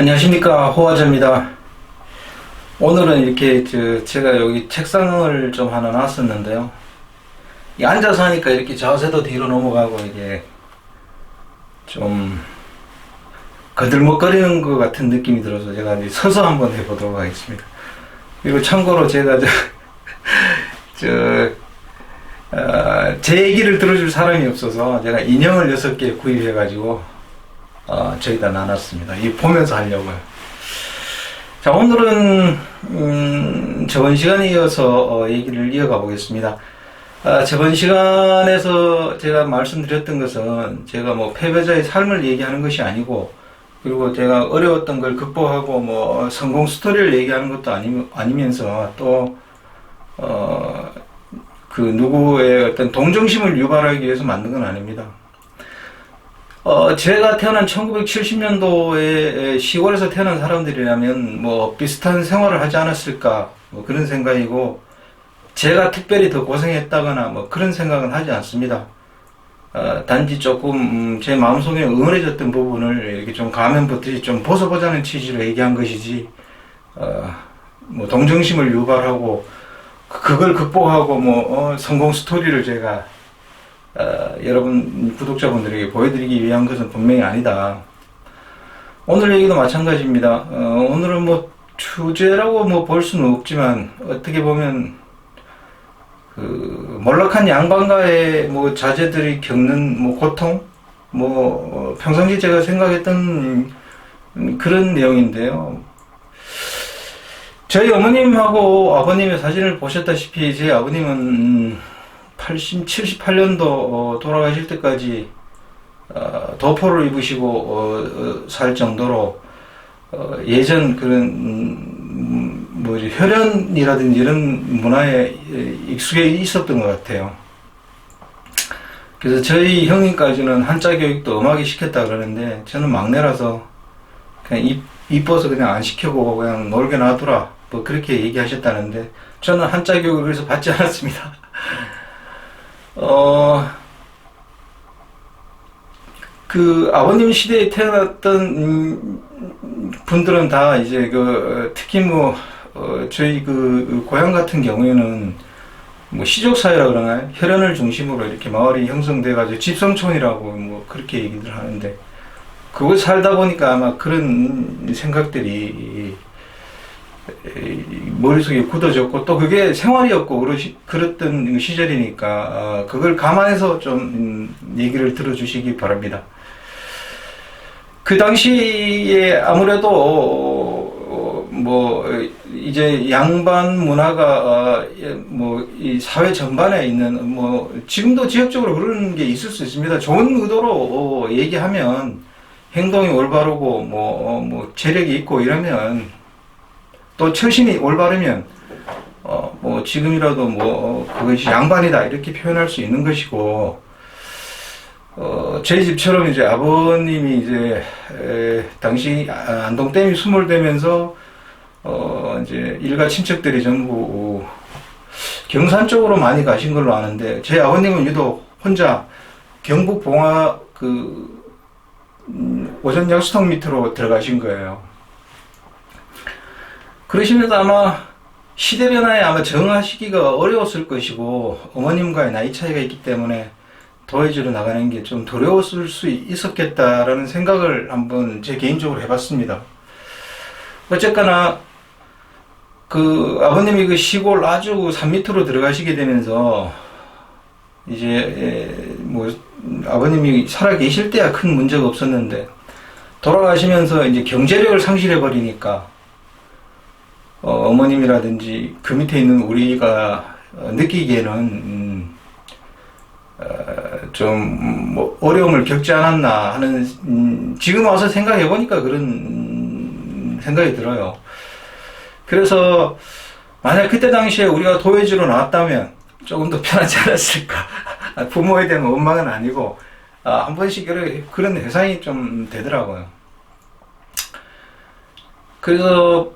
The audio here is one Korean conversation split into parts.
안녕하십니까 호화자입니다. 오늘은 이렇게 저 제가 여기 책상을 좀 하나 놨었는데요. 이 앉아서 하니까 이렇게 자세도 뒤로 넘어가고 이게 좀 거들먹거리는 것 같은 느낌이 들어서 제가 이제 서서 한번 해보도록 하겠습니다. 그리고 참고로 제가 저, 저, 어, 제 얘기를 들어줄 사람이 없어서 제가 인형을 6개 구입해가지고 어, 저기다 나눴습니다. 이 보면서 하려고요. 자, 오늘은, 음, 저번 시간에 이어서 어, 얘기를 이어가 보겠습니다. 아, 저번 시간에서 제가 말씀드렸던 것은 제가 뭐 패배자의 삶을 얘기하는 것이 아니고 그리고 제가 어려웠던 걸 극복하고 뭐 성공 스토리를 얘기하는 것도 아니, 아니면서 또, 어, 그 누구의 어떤 동정심을 유발하기 위해서 만든 건 아닙니다. 어, 제가 태어난 1970년도에 시골에서 태어난 사람들이라면 뭐 비슷한 생활을 하지 않았을까 뭐 그런 생각이고 제가 특별히 더 고생했다거나 뭐 그런 생각은 하지 않습니다. 어, 단지 조금 음, 제 마음속에 응어해졌던 부분을 이렇게 좀 가면 붙듯이 좀 벗어보자는 취지로 얘기한 것이지 어, 뭐 동정심을 유발하고 그걸 극복하고 뭐 어, 성공 스토리를 제가 어, 여러분 구독자분들에게 보여드리기 위한 것은 분명히 아니다. 오늘 얘기도 마찬가지입니다. 어, 오늘은 뭐 주제라고 뭐 볼 수는 없지만 어떻게 보면 그 몰락한 양반가의 뭐 자제들이 겪는 뭐 고통 뭐 어, 평상시 제가 생각했던 그런 내용인데요. 저희 어머님하고 아버님의 사진을 보셨다시피 제 아버님은 80, 78년도 어, 돌아가실 때까지 어, 도포를 입으시고 어, 어, 살 정도로 어, 예전 그런 음, 뭐지 혈연이라든지 이런 문화에 익숙해 있었던 것 같아요. 그래서 저희 형님까지는 한자 교육도 음악에 시켰다 그러는데 저는 막내라서 그냥 이, 이뻐서 그냥 안 시켜보고 그냥 놀게 놔두라 뭐 그렇게 얘기하셨다는데 저는 한자 교육을 그래서 받지 않았습니다. 어, 그 아버님 시대에 태어났던 음, 분들은 다 이제 그 특히 뭐 어, 저희 그 고향 같은 경우에는 뭐 시족 사회라 그러나요? 혈연을 중심으로 이렇게 마을이 형성돼 가지고 집성촌이라고 뭐 그렇게 얘기들 하는데 그걸 살다 보니까 아마 그런 생각들이 머릿속에 굳어졌고 또 그게 생활이었고 그러시, 그랬던 시절이니까 어, 그걸 감안해서 좀 음, 얘기를 들어주시기 바랍니다. 그 당시에 아무래도 어, 뭐 이제 양반 문화가 어, 예, 뭐이 사회 전반에 있는 뭐 지금도 지역적으로 그런 게 있을 수 있습니다. 좋은 의도로 얘기하면 행동이 올바르고 뭐, 뭐 재력이 있고 이러면 또 처신이 올바르면 어, 뭐 지금이라도 뭐 그것이 양반이다 이렇게 표현할 수 있는 것이고 어, 제 집처럼 이제 아버님이 이제 에, 당시 안동댐이 수몰되면서 어, 이제 일가 친척들이 전부 경산 쪽으로 많이 가신 걸로 아는데 제 아버님은 유독 혼자 경북 봉화 그 음, 오전 약수통 밑으로 들어가신 거예요. 그러시면서 아마 시대 변화에 아마 정하시기가 어려웠을 것이고 어머님과의 나이 차이가 있기 때문에 도해지로 나가는 게 좀 두려웠을 수 있었겠다라는 생각을 한번 제 개인적으로 해봤습니다. 어쨌거나 그 아버님이 그 시골 아주 산 밑으로 들어가시게 되면서 이제 뭐 아버님이 살아 계실 때야 큰 문제가 없었는데 돌아가시면서 이제 경제력을 상실해 버리니까 어, 머님이라든지그 밑에 있는 우리가 느끼기에는 음, 어, 좀 뭐 어려움을 겪지 않았나 하는 음, 지금 와서 생각해 보니까 그런 생각이 들어요. 그래서 만약 그때 당시에 우리가 도회지로 나왔다면 조금 더 편하지 않았을까. 부모에 대한 원망은 아니고 아, 한 번씩 그런 회상이 좀 되더라고요. 그래서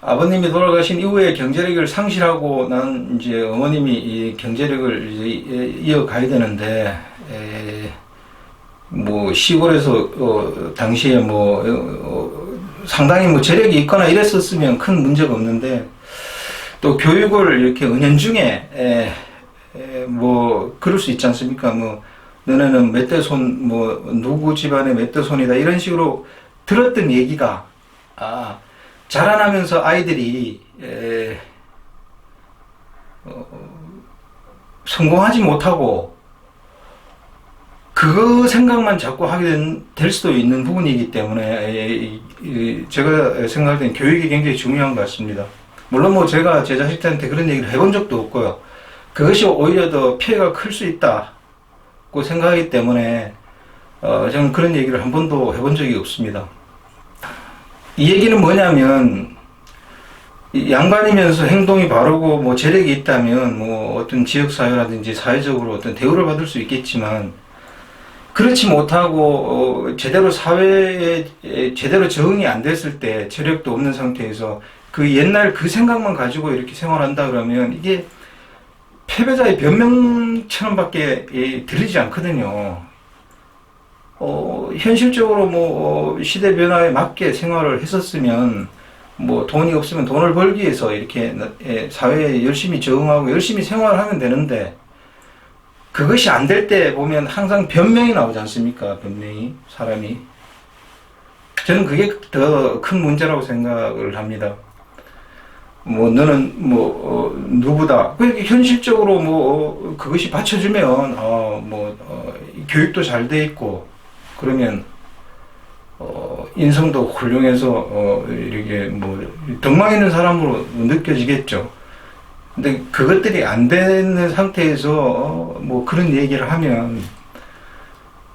아버님이 돌아가신 이후에 경제력을 상실하고 난 이제 어머님이 이 경제력을 이제 이어가야 되는데 에, 뭐 시골에서 어, 당시에 뭐 어, 상당히 뭐 재력이 있거나 이랬었으면 큰 문제가 없는데 또 교육을 이렇게 은연중에 뭐 그럴 수 있지 않습니까? 뭐 너네는 멧돼손 뭐 누구 집안의 멧돼손이다 이런 식으로 들었던 얘기가 아 자라나면서 아이들이 에, 어, 성공하지 못하고 그 생각만 자꾸 하게 된- 될 수도 있는 부분이기 때문에 에, 이- 이- 제가 생각할 때는 교육이 굉장히 중요한 것 같습니다. 물론 뭐 제가 제 자식들한테 그런 얘기를 해본 적도 없고요. 그것이 오히려 더 피해가 클 수 있다고 생각하기 때문에 어, 저는 그런 얘기를 한 번도 해본 적이 없습니다. 이 얘기는 뭐냐면 이 양반이면서 행동이 바르고 뭐 재력이 있다면 뭐 어떤 지역 사회라든지 사회적으로 어떤 대우를 받을 수 있겠지만 그렇지 못하고 어, 제대로 사회에 에, 제대로 적응이 안 됐을 때 재력도 없는 상태에서 그 옛날 그 생각만 가지고 이렇게 생활한다 그러면 이게 패배자의 변명처럼밖에 예, 들리지 않거든요. 어, 현실적으로 뭐 어, 시대 변화에 맞게 생활을 했었으면 뭐 돈이 없으면 돈을 벌기 위해서 이렇게 예, 사회에 열심히 적응하고 열심히 생활하면 되는데 그것이 안 될 때 보면 항상 변명이 나오지 않습니까? 변명이 사람이 저는 그게 더 큰 문제라고 생각을 합니다. 뭐 너는 뭐 어, 누구다. 그 현실적으로 뭐 어, 그것이 받쳐주면 어뭐 어, 교육도 잘 돼 있고 그러면 어, 인성도 훌륭해서 어, 이렇게 뭐 덕망 있는 사람으로 느껴지겠죠. 근데 그것들이 안 되는 상태에서 어, 뭐 그런 얘기를 하면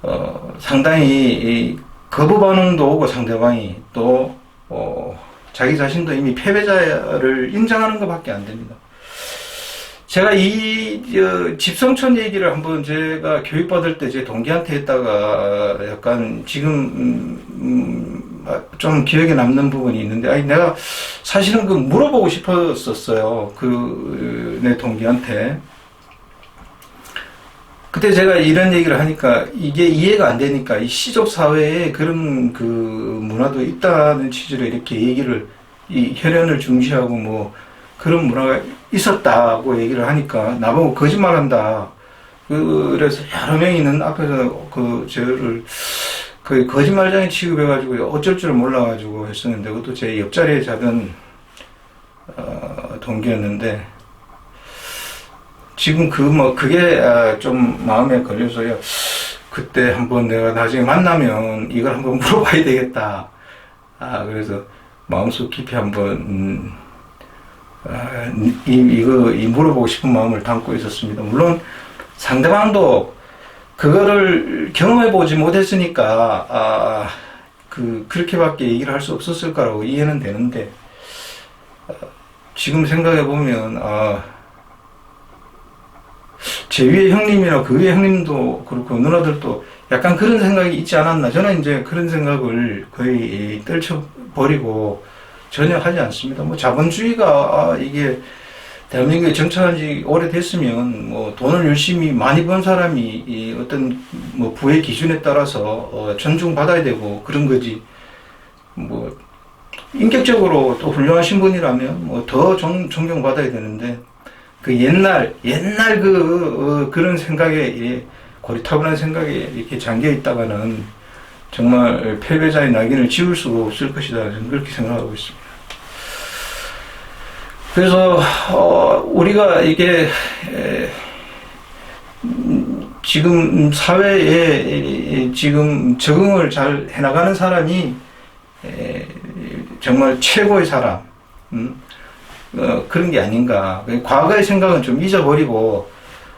어, 상당히 이 거부 반응도 오고 상대방이 또 어, 자기 자신도 이미 패배자를 인정하는 것밖에 안 됩니다. 제가 이 어, 집성촌 얘기를 한번 제가 교육받을 때 제 동기한테 했다가 약간 지금 음, 음, 아, 좀 기억에 남는 부분이 있는데 아니 내가 사실은 그 물어보고 싶었었어요. 그 내 동기한테. 그때 제가 이런 얘기를 하니까 이게 이해가 안 되니까 이 시족 사회에 그런 그 문화도 있다는 취지로 이렇게 얘기를 이 혈연을 중시하고 뭐 그런 문화가 있었다고 얘기를 하니까 나보고 거짓말한다. 그래서 여러 명이 있는 앞에서 그 저를 거의 거짓말장애 취급해가지고 어쩔 줄 몰라가지고 했었는데 그것도 제 옆자리에 자던 어, 동기였는데 지금 그 뭐 그게 아, 좀 마음에 걸려서요. 그때 한번 내가 나중에 만나면 이걸 한번 물어봐야 되겠다. 아 그래서 마음속 깊이 한번 음, 아, 이, 이거 이 물어보고 싶은 마음을 담고 있었습니다. 물론 상대방도 그거를 경험해 보지 못했으니까 아, 그 그렇게밖에 얘기를 할 수 없었을 거라고 이해는 되는데 아, 지금 생각해 보면 아, 제 위에 형님이나 그 위에 형님도 그렇고 누나들도 약간 그런 생각이 있지 않았나 저는 이제 그런 생각을 거의 떨쳐버리고 전혀 하지 않습니다. 뭐 자본주의가 아, 이게 대한민국에 정착한 지 오래됐으면 뭐 돈을 열심히 많이 번 사람이 이 어떤 뭐 부의 기준에 따라서 어, 존중받아야 되고 그런 거지 뭐 인격적으로 또 훌륭하신 분이라면 뭐 더 존경받아야 되는데 그 옛날 옛날 그 어, 그런 생각에 예, 고리타분한 생각에 이렇게 잠겨 있다가는 정말 패배자의 낙인을 지울 수가 없을 것이다 저는 그렇게 생각하고 있습니다. 그래서 어, 우리가 이게 에, 음, 지금 사회에 지금 적응을 잘 해나가는 사람이 에, 정말 최고의 사람 음, 어, 그런 게 아닌가. 과거의 생각은 좀 잊어버리고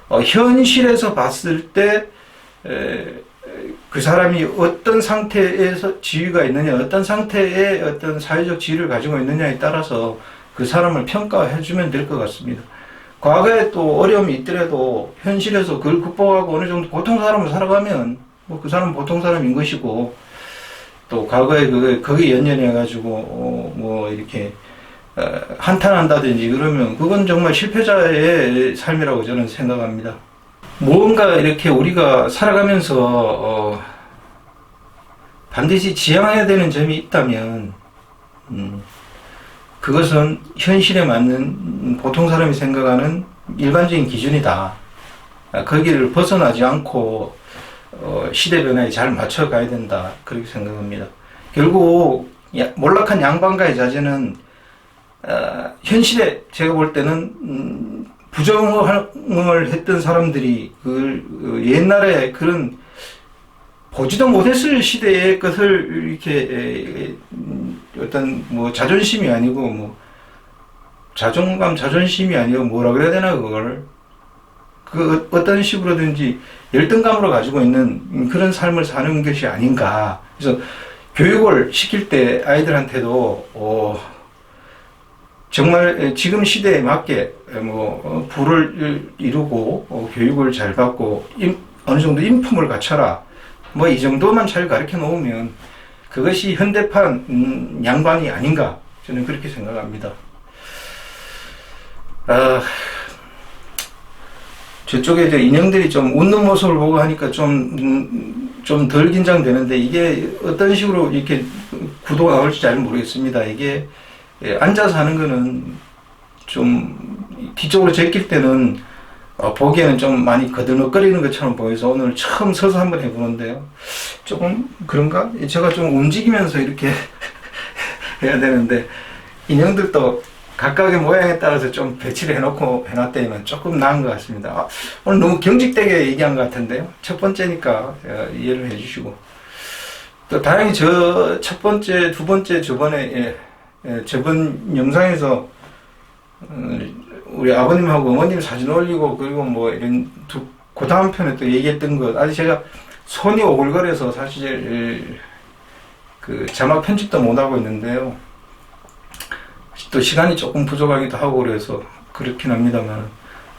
어, 현실에서 봤을 때 에, 그 사람이 어떤 상태에서 지위가 있느냐, 어떤 상태의 어떤 사회적 지위를 가지고 있느냐에 따라서 그 사람을 평가해 주면 될 것 같습니다. 과거에 또 어려움이 있더라도 현실에서 그걸 극복하고 어느 정도 보통 사람을 살아가면 뭐 그 사람은 보통 사람인 것이고 또 과거에 그 거기 연연해 가지고 어, 뭐 이렇게 어, 한탄한다든지 그러면 그건 정말 실패자의 삶이라고 저는 생각합니다. 무언가 이렇게 우리가 살아가면서 어, 반드시 지향해야 되는 점이 있다면 음, 그것은 현실에 맞는 보통 사람이 생각하는 일반적인 기준이다. 아, 거기를 벗어나지 않고 어, 시대 변화에 잘 맞춰 가야 된다. 그렇게 생각합니다. 결국 야- 몰락한 양반가의 자제는 어, 현실에 제가 볼 때는 음, 부정을 했던 사람들이 그 어, 옛날에 그런 보지도 못했을 시대의 것을 이렇게 어떤 뭐 자존심이 아니고 뭐 자존감 자존심이 아니고 뭐라 그래야 되나 그걸 그 어떤 식으로든지 열등감으로 가지고 있는 그런 삶을 사는 것이 아닌가. 그래서 교육을 시킬 때 아이들한테도 어, 정말 지금 시대에 맞게 뭐 어, 부를 이루고 어, 교육을 잘 받고 임- 어느 정도 인품을 갖춰라. 뭐 이 정도만 잘 가르쳐 놓으면 그것이 현대판 음, 양반이 아닌가 저는 그렇게 생각합니다. 아, 저쪽에 이제 인형들이 좀 웃는 모습을 보고 하니까 좀 좀 덜 긴장되는데 이게 어떤 식으로 이렇게 구도가 나올지 잘 모르겠습니다. 이게 예, 앉아서 하는 거는 좀 뒤쪽으로 제낄 때는 어, 보기에는 좀 많이 거들먹거리는 것처럼 보여서 오늘 처음 서서 한번 해보는데요. 조금 그런가? 제가 좀 움직이면서 이렇게 해야 되는데 인형들도 각각의 모양에 따라서 좀 배치를 해놓고 해놨다면 조금 나은 것 같습니다. 아, 오늘 너무 경직되게 얘기한 것 같은데요. 첫 번째니까 어, 이해를 해주시고 또 다행히 저 첫 번째, 두 번째 저번에 예, 예, 저번 영상에서 어, 우리 아버님하고 어머님 사진 올리고 그리고 뭐 이런 두, 그 다음 편에 또 얘기했던 것 아직 제가 손이 오글거려서 사실 그 자막 편집도 못 하고 있는데요. 또 시간이 조금 부족하기도 하고 그래서 그렇긴 합니다만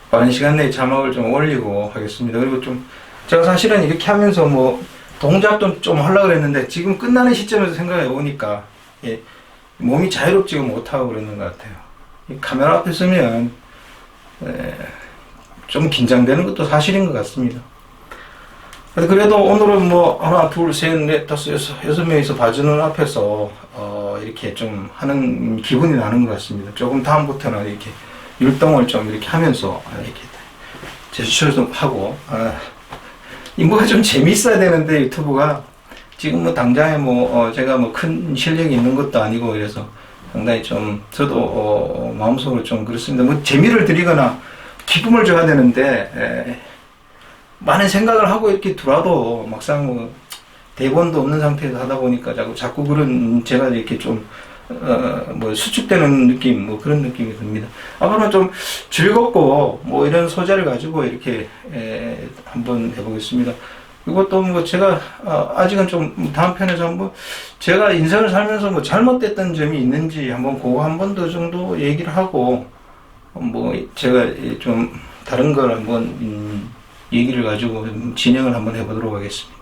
빠른 시간 내에 자막을 좀 올리고 하겠습니다. 그리고 좀 제가 사실은 이렇게 하면서 뭐 동작도 좀 하려고 그랬는데 지금 끝나는 시점에서 생각해 보니까 예, 몸이 자유롭지가 못하고 그러는 것 같아요. 이 카메라 앞에 서면 에, 좀 긴장되는 것도 사실인 것 같습니다. 그래도 오늘은 뭐 하나 둘셋넷 다섯 여섯 여섯 명이서 봐주는 앞에서 어, 이렇게 좀 하는 기분이 나는 것 같습니다. 조금 다음부터는 이렇게 율동을 좀 이렇게 하면서 아, 이렇게 제스처 좀 하고 아, 이 뭐가 좀 재미있어야 되는데 유튜브가 지금 뭐 당장에 뭐 어, 제가 뭐 큰 실력이 있는 것도 아니고 그래서 상당히 좀 저도 어, 마음속으로 좀 그렇습니다. 뭐 재미를 드리거나 기쁨을 줘야 되는데 에, 많은 생각을 하고 이렇게 들어와도 막상 뭐 대본도 없는 상태에서 하다 보니까 자꾸 자꾸 그런 제가 이렇게 좀 어, 뭐 수축되는 느낌 뭐 그런 느낌이 듭니다. 앞으로 좀 즐겁고 뭐 이런 소재를 가지고 이렇게 에, 한번 해보겠습니다. 또뭐 제가 어, 아직은 좀 다음 편에서 한번 제가 인생을 살면서 뭐 잘못됐던 점이 있는지 한번 그거 한 번 더 정도 얘기를 하고 뭐 제가 좀 다른 걸 한번 음, 얘기를 가지고 좀 진행을 한번 해보도록 하겠습니다.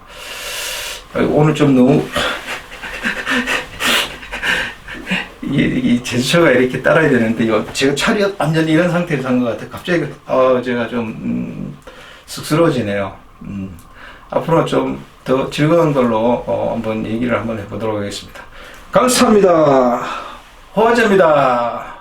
오늘 좀 너무 이, 이 제스처가 이렇게 따라야 되는데 제가 차리 완전히 이런 상태에서 한 것 같아요. 갑자기 어 제가 좀 음, 쑥스러워지네요. 음, 앞으로 좀 더 즐거운 걸로 어, 한번 얘기를 한번 해보도록 하겠습니다. 감사합니다. 호화제입니다.